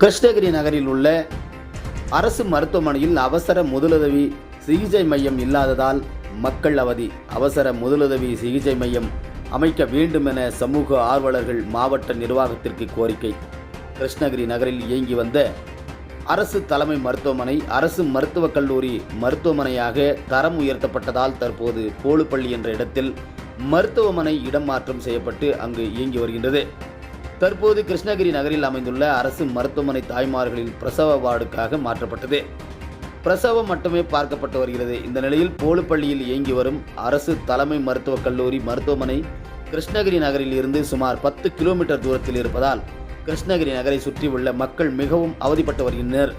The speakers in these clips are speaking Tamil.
கிருஷ்ணகிரி நகரில் உள்ள அரசு மருத்துவமனையில் அவசர முதலுதவி சிகிச்சை மையம் இல்லாததால் மக்கள் அவதி. அவசர முதலுதவி சிகிச்சை மையம் அமைக்க வேண்டும் என சமூக ஆர்வலர்கள் மாவட்ட நிர்வாகத்திற்கு கோரிக்கை. கிருஷ்ணகிரி நகரில் இயங்கி வந்த அரசு தலைமை மருத்துவமனை அரசு மருத்துவக் கல்லூரி மருத்துவமனையாக தரம் உயர்த்தப்பட்டதால் தற்போது போலுப்பள்ளி என்ற இடத்தில் மருத்துவமனை இடம் மாற்றம் செய்யப்பட்டு அங்கு இயங்கி வருகின்றது. தற்போது கிருஷ்ணகிரி நகரில் அமைந்துள்ள அரசு மருத்துவமனை தாய்மார்களின் பிரசவ வார்டுக்காக மாற்றப்பட்டது. பிரசவம் மட்டுமே பார்க்கப்பட்டு வருகிறது. இந்த நிலையில் போலுப்பள்ளியில் இயங்கி வரும் அரசு தலைமை மருத்துவக் கல்லூரி மருத்துவமனை கிருஷ்ணகிரி நகரில் இருந்து சுமார் பத்து கிலோமீட்டர் தூரத்தில் இருப்பதால் கிருஷ்ணகிரி நகரை சுற்றியுள்ள மக்கள் மிகவும் அவதிப்பட்டு வருகின்றனர்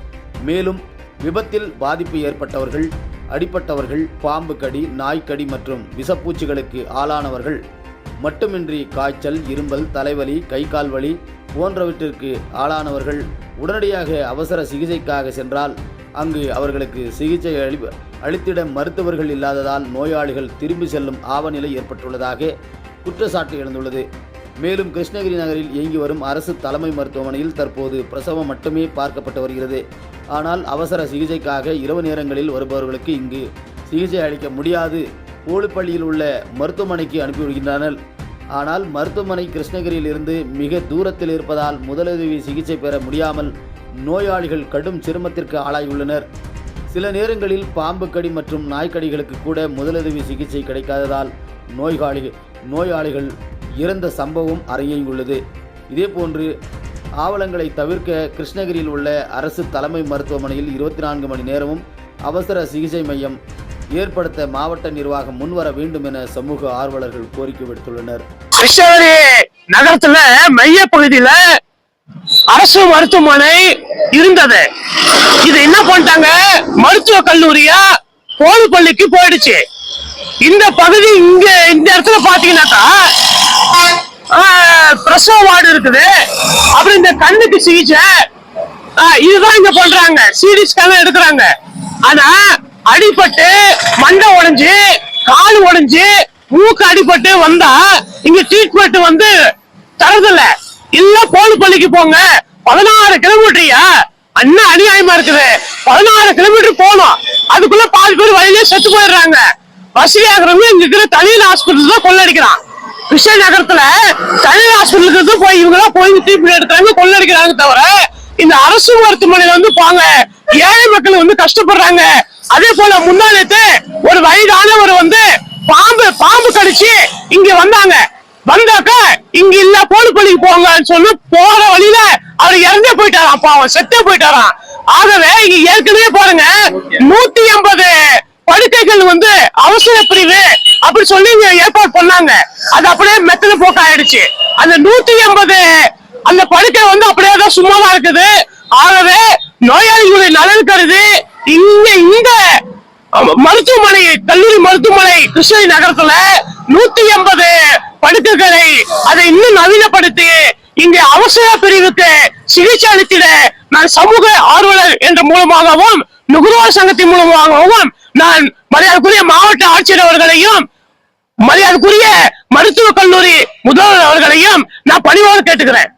மேலும் விபத்தில் பாதிப்பு ஏற்பட்டவர்கள் அடிப்பட்டவர்கள் பாம்பு கடி நாய்க்கடி மற்றும் விஷப்பூச்சிகளுக்கு ஆளானவர்கள் மட்டுமின்றி காய்ச்சல் இரும்பல் தலைவலி கை கால் வலி போன்றவற்றிற்கு ஆளானவர்கள் உடனடியாக அவசர சிகிச்சைக்காக சென்றால் அங்கு அவர்களுக்கு சிகிச்சை அளி அளித்திட மருத்துவர்கள் இல்லாததால் நோயாளிகள் திரும்பி செல்லும் ஆவநிலை ஏற்பட்டுள்ளதாக குற்றச்சாட்டு எழுந்துள்ளது. மேலும் கிருஷ்ணகிரி நகரில் இயங்கி வரும் அரசு தலைமை மருத்துவமனையில் தற்போது பிரசவம் மட்டுமே பார்க்கப்பட்டு வருகிறது. ஆனால் அவசர சிகிச்சைக்காக இரவு நேரங்களில் வருபவர்களுக்கு இங்கு சிகிச்சை அளிக்க முடியாது. போலுப்பள்ளியில் உள்ள மருத்துவமனைக்கு அனுப்பிவிடுகின்றனர் ஆனால் மருத்துவமனை கிருஷ்ணகிரியில் இருந்து மிக தூரத்தில் இருப்பதால் முதலுதவி சிகிச்சை பெற முடியாமல் நோயாளிகள் கடும் சிரமத்திற்கு ஆளாகியுள்ளனர். சில நேரங்களில் பாம்பு கடி மற்றும் நாய்க்கடிகளுக்கு கூட முதலுதவி சிகிச்சை கிடைக்காததால் நோய்காளிகள் நோயாளிகள் இறந்த சம்பவம் அரங்கேறியுள்ளது. இதேபோன்று ஆவலங்களை தவிர்க்க கிருஷ்ணகிரியில் உள்ள அரசு தலைமை மருத்துவமனையில் இருபத்தி நான்கு மணி நேரமும் அவசர சிகிச்சை மையம் ஏற்படுத்த மாவட்ட நிர்வாகம் முன்வர வேண்டும் என சமூக ஆர்வலர்கள் கோரிக்கை விடுத்துள்ளனர். கிருஷ்ணகிரி நகரத்துல மைய பகுதியில அரசு மருத்துவமனை இருந்தது. இது என்ன பண்ணிட்டாங்க? மருத்துவ கல்லூரியா? போலுப்பள்ளிக்கு போயிடுச்சு. இந்த பகுதி இங்க இந்த இடத்துல பாத்தீங்கன்னாக்கா ஆஹ், பிரசவ வார்டு இருக்குது. அப்புறம் இந்த கண்ணுக்கு சிகிச்சை ஆஹ், இதுதான் இங்க பண்றாங்க. சிடி ஸ்கேன் எடுக்கிறாங்க. ஆனா அடிபட்டு மண்டை உடைஞ்சு கால் உடைஞ்சு மூக்கு அடிபட்டு வந்தா இங்க ட்ரீட்மெண்ட் வந்து தரதில்ல. இல்ல போலுப்பள்ளிக்கு போங்க. பதினாறு கிலோமீட்டரியா அண்ணா அநியாயமா இருக்குது. பதினாறு கிலோமீட்டர் போகணும். அதுக்குள்ள பாதி பேர் வழியிலே செத்து போயிடுறாங்க. வசதியாகிறவங்க இங்க இருக்கிற தனியார் ஹாஸ்பிட்டல் தான் கொள்ளடிக்கிறான். கிருஷ்ண நகரத்துல தனியார் ஹாஸ்பிட்டலுக்கு தான் போய் இவங்க எல்லாம் போய் ட்ரீட்மெண்ட் எடுக்கிறாங்க கொள்ளடிக்கிறாங்க தவிர இந்த அரசு மருத்துவமனையில வந்து போங்க. ஏழை மக்கள் வந்து கஷ்டப்படுறாங்க. அதே போல முன்னாடி ஒரு வயதானவர் வந்து பாம்பு பாம்பு கடிச்சு இங்க வந்தாங்க. வந்தாக்கா இங்க இல்ல போலுப்பள்ளிக்கு போங்கன்னு சொல்லி போற வழியில அவர் இறந்தே போயிட்டாராம் பாவம் செத்தே போயிட்டாராம். ஆகவே இங்க ஏற்கனவே பாருங்க நூத்தி எண்பது படுக்கைகள் வந்து அவசர பிரிவு அப்படி சொல்லி ஏற்பாடு பண்ணாங்க. அது அப்படியே மெத்தன போக்கு ஆயிடுச்சு. அந்த நூத்தி எண்பது அந்த படுக்கை வந்து அப்படியே தான் சும்மாவா இருக்குது. ஆகவே நோயாளிகளுடைய நலன் கருது இங்க இந்த மருத்துவமனை கல்லூரி மருத்துவமனை கிருஷ்ணகிரி நகரத்துல நூத்தி எண்பது படுக்கைகளை அதை இன்னும் நவீனப்படுத்தி இங்க அவசர பிரிவுக்கு சிகிச்சை அளித்திட நான் சமூக ஆர்வலர் என்ற மூலமாகவும் நுகர்வோர் சங்கத்தின் மூலமாகவும் நான் மரியாதைக்குரிய மாவட்ட ஆட்சியர் அவர்களையும் மரியாதைக்குரிய மருத்துவக் கல்லூரி முதல்வர் அவர்களையும் நான் பணிவோடு கேட்டுக்கிறேன்.